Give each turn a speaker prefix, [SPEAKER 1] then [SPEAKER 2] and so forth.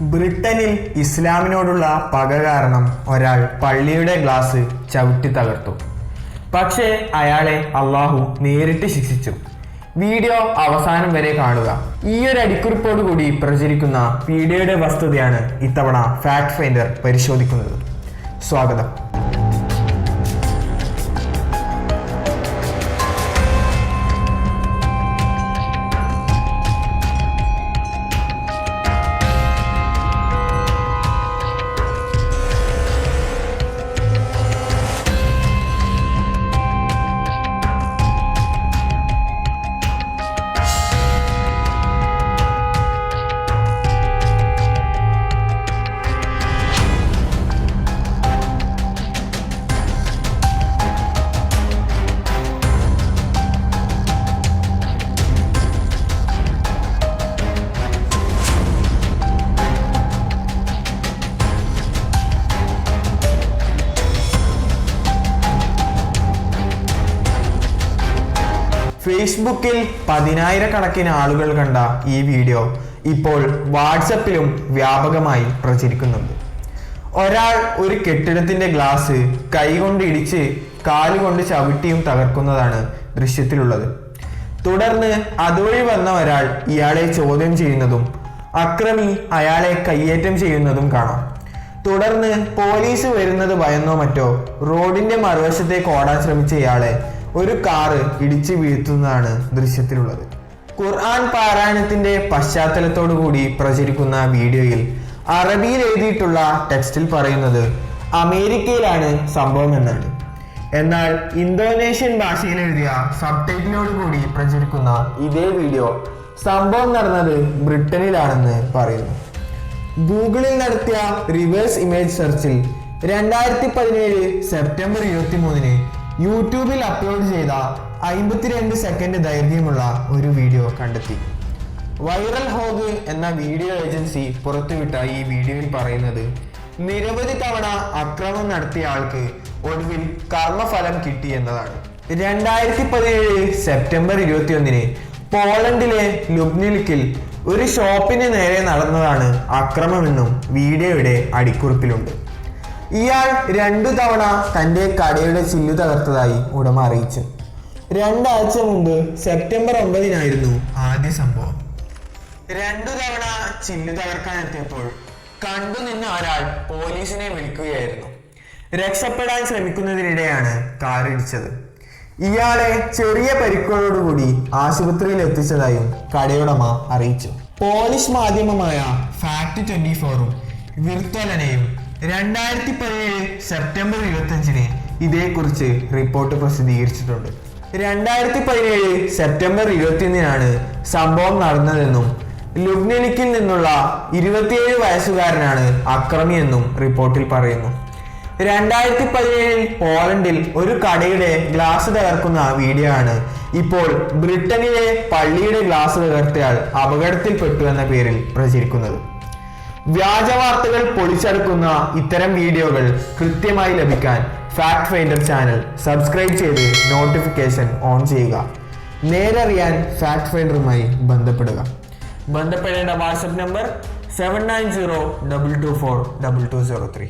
[SPEAKER 1] ബ്രിട്ടനിൽ ഇസ്ലാമിനോടുള്ള പക കാരണം ഒരാൾ പള്ളിയുടെ ഗ്ലാസ് ചവിട്ടി തകർത്തു. പക്ഷേ അയാളെ അള്ളാഹു നേരിട്ട് ശിക്ഷിച്ചു. വീഡിയോ അവസാനം വരെ കാണുക. ഈ ഒരു അടിക്കുറിപ്പോട് കൂടി പ്രചരിക്കുന്ന വീഡിയോയുടെ വസ്തുതയാണ് ഇത്തവണ ഫാക്ട് ഫൈൻഡർ പരിശോധിക്കുന്നത്. സ്വാഗതം. ഫേസ്ബുക്കിൽ പതിനായിരക്കണക്കിന് ആളുകൾ കണ്ട ഈ വീഡിയോ ഇപ്പോൾ വാട്സപ്പിലും വ്യാപകമായി പ്രചരിക്കുന്നുണ്ട്. ഒരാൾ ഒരു കെട്ടിടത്തിന്റെ ഗ്ലാസ് കൈകൊണ്ട് ഇടിച്ച് കാലുകൊണ്ട് ചവിട്ടിയും തകർക്കുന്നതാണ് ദൃശ്യത്തിലുള്ളത്. തുടർന്ന് അതുവഴി വന്ന ഒരാൾ ഇയാളെ ചോദ്യം ചെയ്യുന്നതും അക്രമി അയാളെ കയ്യേറ്റം ചെയ്യുന്നതും കാണാം. തുടർന്ന് പോലീസ് വരുന്നത് ഭയന്നോ മറ്റോ റോഡിന്റെ മറുവശത്തേക്ക് ഓടാൻ ശ്രമിച്ച ഇയാളെ ഒരു കാറ് ഇടിച്ചു വീഴ്ത്തുന്നതാണ് ദൃശ്യത്തിലുള്ളത്. ഖുർആൻ പാരായണത്തിന്റെ പശ്ചാത്തലത്തോടു കൂടി പ്രചരിക്കുന്ന വീഡിയോയിൽ അറബിയിൽ എഴുതിയിട്ടുള്ള ടെക്സ്റ്റിൽ പറയുന്നത് അമേരിക്കയിലാണ് സംഭവം എന്നാണ് എന്നാൽ ഇന്തോനേഷ്യൻ ഭാഷയിൽ എഴുതിയ സബ് ടൈറ്റിലോട് കൂടി പ്രചരിക്കുന്ന ഇതേ വീഡിയോ സംഭവം നടന്നത് ബ്രിട്ടനിലാണെന്ന് പറയുന്നു. ഗൂഗിളിൽ നടത്തിയ റിവേഴ്സ് ഇമേജ് സെർച്ചിൽ രണ്ടായിരത്തി പതിനേഴ് സെപ്റ്റംബർ ഇരുപത്തി മൂന്നിന് യൂട്യൂബിൽ അപ്ലോഡ് ചെയ്ത അമ്പത്തിരണ്ട് സെക്കൻഡ് ദൈർഘ്യമുള്ള ഒരു വീഡിയോ കണ്ടെത്തി. വൈറൽ ഹോഗ് എന്ന വീഡിയോ ഏജൻസി പുറത്തുവിട്ട ഈ വീഡിയോയിൽ പറയുന്നത് നിരവധി തവണ അക്രമം നടത്തിയ ആൾക്ക് ഒടുവിൽ കർമ്മഫലം കിട്ടി എന്നതാണ്. രണ്ടായിരത്തി പതിനേഴ് സെപ്റ്റംബർ ഇരുപത്തിയൊന്നിന് പോളണ്ടിലെ ലുബ്നിൽക്കിൽ ഒരു ഷോപ്പിന് നേരെ നടന്നതാണ് അക്രമമെന്നും വീഡിയോയുടെ അടിക്കുറിപ്പിലുണ്ട്. ഇയാൾ രണ്ടു തവണ തന്റെ കടയുടെ ചില്ലു തകർത്തതായി ഉടമ അറിയിച്ചു. രണ്ടാഴ്ച മുമ്പ് സെപ്റ്റംബർ ഒമ്പതിനായിരുന്നു ആദ്യ സംഭവം. രണ്ടു തവണ ചില്ലു തകർക്കാൻ എത്തിയപ്പോൾ കണ്ടു നിന്ന ഒരാൾ പോലീസിനെ വിളിക്കുകയായിരുന്നു. രക്ഷപ്പെടാൻ ശ്രമിക്കുന്നതിനിടെയാണ് കാറിടിച്ചത് ഇയാളെ ചെറിയ പരിക്കുകളോടുകൂടി ആശുപത്രിയിൽ എത്തിച്ചതായും കടയുടമ അറിയിച്ചു. പോലീസ് മാധ്യമമായ ഫാക്ട് ട്വന്റി ഫോറും വിർത്തോലനയും രണ്ടായിരത്തി പതിനേഴ് സെപ്റ്റംബർ ഇരുപത്തഞ്ചിന് ഇതേക്കുറിച്ച് റിപ്പോർട്ട് പ്രസിദ്ധീകരിച്ചിട്ടുണ്ട്. രണ്ടായിരത്തി പതിനേഴ് സെപ്റ്റംബർ ഇരുപത്തിയൊന്നിനാണ് സംഭവം നടന്നതെന്നും ലുബ്നലിക്കിൽ നിന്നുള്ള ഇരുപത്തിയേഴ് വയസ്സുകാരനാണ് അക്രമിയെന്നും റിപ്പോർട്ടിൽ പറയുന്നു. രണ്ടായിരത്തി പതിനേഴിൽ പോളണ്ടിൽ ഒരു കടയുടെ ഗ്ലാസ് തകർക്കുന്ന വീഡിയോ ആണ് ഇപ്പോൾ ബ്രിട്ടനിലെ പള്ളിയുടെ ഗ്ലാസ് തകർത്തയാൾ അപകടത്തിൽപ്പെട്ടു എന്ന പേരിൽ പ്രചരിക്കുന്നത്. വ്യാജ വാർത്തകൾ പൊളിച്ചെടുക്കുന്ന ഇത്തരം വീഡിയോകൾ കൃത്യമായി ലഭിക്കാൻ ഫാക്ട് ഫൈൻഡർ ചാനൽ സബ്സ്ക്രൈബ് ചെയ്ത് നോട്ടിഫിക്കേഷൻ ഓൺ ചെയ്യുക. നേരറിയാൻ ഫാക്ട് ഫൈൻഡറുമായി ബന്ധപ്പെടുക. ബന്ധപ്പെടേണ്ട WhatsApp number seven nine zero double two four double two zero three